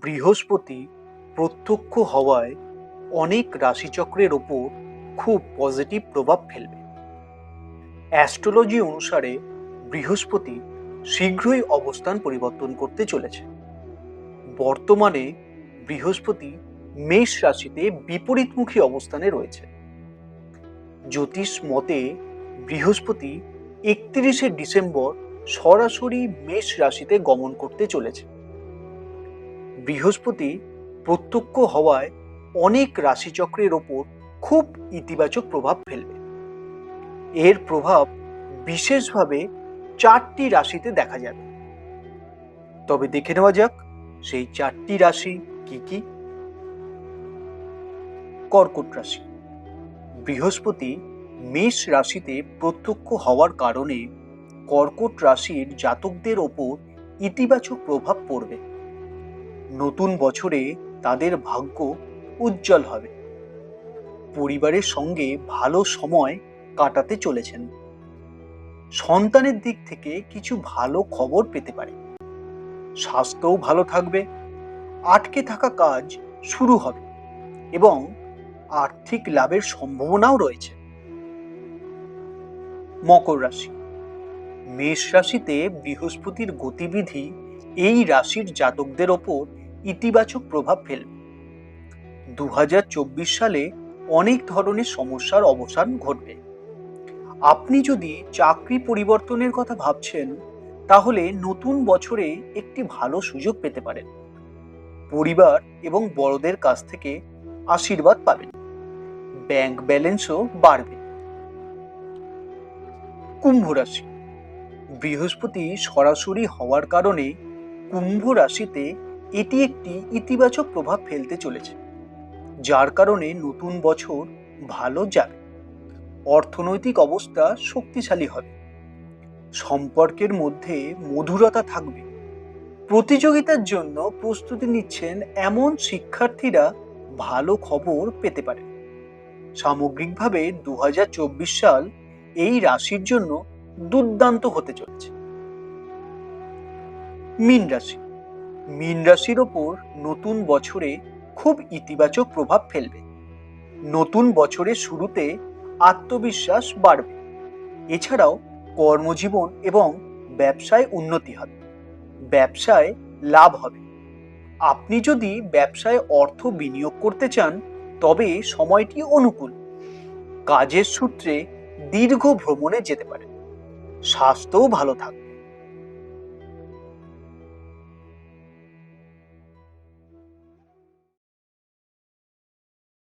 বৃহস্পতি প্রত্যক্ষ হওয়ায় অনেক রাশিচক্রের ওপর খুব পজিটিভ প্রভাব ফেলবে। অ্যাস্ট্রোলজি অনুসারে বৃহস্পতি শীঘ্রই অবস্থান পরিবর্তন করতে চলেছে। বর্তমানে বৃহস্পতি মেষ রাশিতে বিপরীতমুখী অবস্থানে রয়েছে। জ্যোতিষ মতে বৃহস্পতি একত্রিশে ডিসেম্বর সরাসরি মেষ রাশিতে গমন করতে চলেছে। বৃহস্পতি প্রত্যক্ষ হওয়ায় অনেক রাশিচক্রের ওপর খুব ইতিবাচক প্রভাব ফেলবে। এর প্রভাব বিশেষভাবে চারটি রাশিতে দেখা যাবে। তবে দেখে নেওয়া যাক, সেই চারটি রাশি কি কি? কর্কট রাশি। বৃহস্পতি মেষ রাশিতে প্রত্যক্ষ হওয়ার কারণে কর্কট রাশির জাতকদের ওপর ইতিবাচক প্রভাব পড়বে। নতুন বছরে তাদের ভাগ্য উজ্জ্বল হবে। পরিবারের সঙ্গে ভালো সময় কাটাতে চলেছেন। সন্তানের দিক থেকে কিছু ভালো খবর পেতে পারে। স্বাস্থ্যও ভালো থাকবে। আটকে থাকা কাজ শুরু হবে এবং আর্থিক লাভের সম্ভাবনাও রয়েছে। মকর রাশি। মেষ রাশিতে বৃহস্পতির গতিবিধি এই রাশির জাতকদের ওপর ইতিবাচক প্রভাব ফেলবে। দু সালে অনেক ধরনের সমস্যার অবসান ঘটবে। আপনি যদি চাকরি পরিবর্তনের কথা ভাবছেন, তাহলে নতুন বছরে একটি ভালো সুযোগ পেতে পারেন। পরিবার এবং বড়দের কাছ থেকে আশীর্বাদ পাবেন। ব্যাংক ব্যালেন্সও বাড়বে। কুম্ভ রাশি। বৃহস্পতি সরাসরি হওয়ার কারণে কুম্ভ রাশিতে এটি একটি ইতিবাচক প্রভাব ফেলতে চলেছে, যার কারণে নতুন বছর ভালো যাবে। অর্থনৈতিক অবস্থা শক্তিশালী হবে। সম্পর্কের মধ্যে মধুরতা থাকবে। প্রতিযোগিতার জন্য প্রস্তুতি নিচ্ছেন এমন শিক্ষার্থীরা ভালো খবর পেতে পারে। সামগ্রিকভাবে দু হাজার চব্বিশ সাল এই রাশির জন্য দুর্দান্ত হতে চলেছে। মীন রাশি। মীন রাশির ওপর নতুন বছরে খুব ইতিবাচক প্রভাব ফেলবে। নতুন বছরের শুরুতে আত্মবিশ্বাস বাড়বে। এছাড়াও কর্মজীবন এবং ব্যবসায় উন্নতি হবে। ব্যবসায় লাভ হবে। আপনি যদি ব্যবসায় অর্থ বিনিয়োগ করতে চান, তবে সময়টি অনুকূল। কাজের সূত্রে দীর্ঘ ভ্রমণে যেতে পারে স্বাস্থ্যও ভালো থাকবে।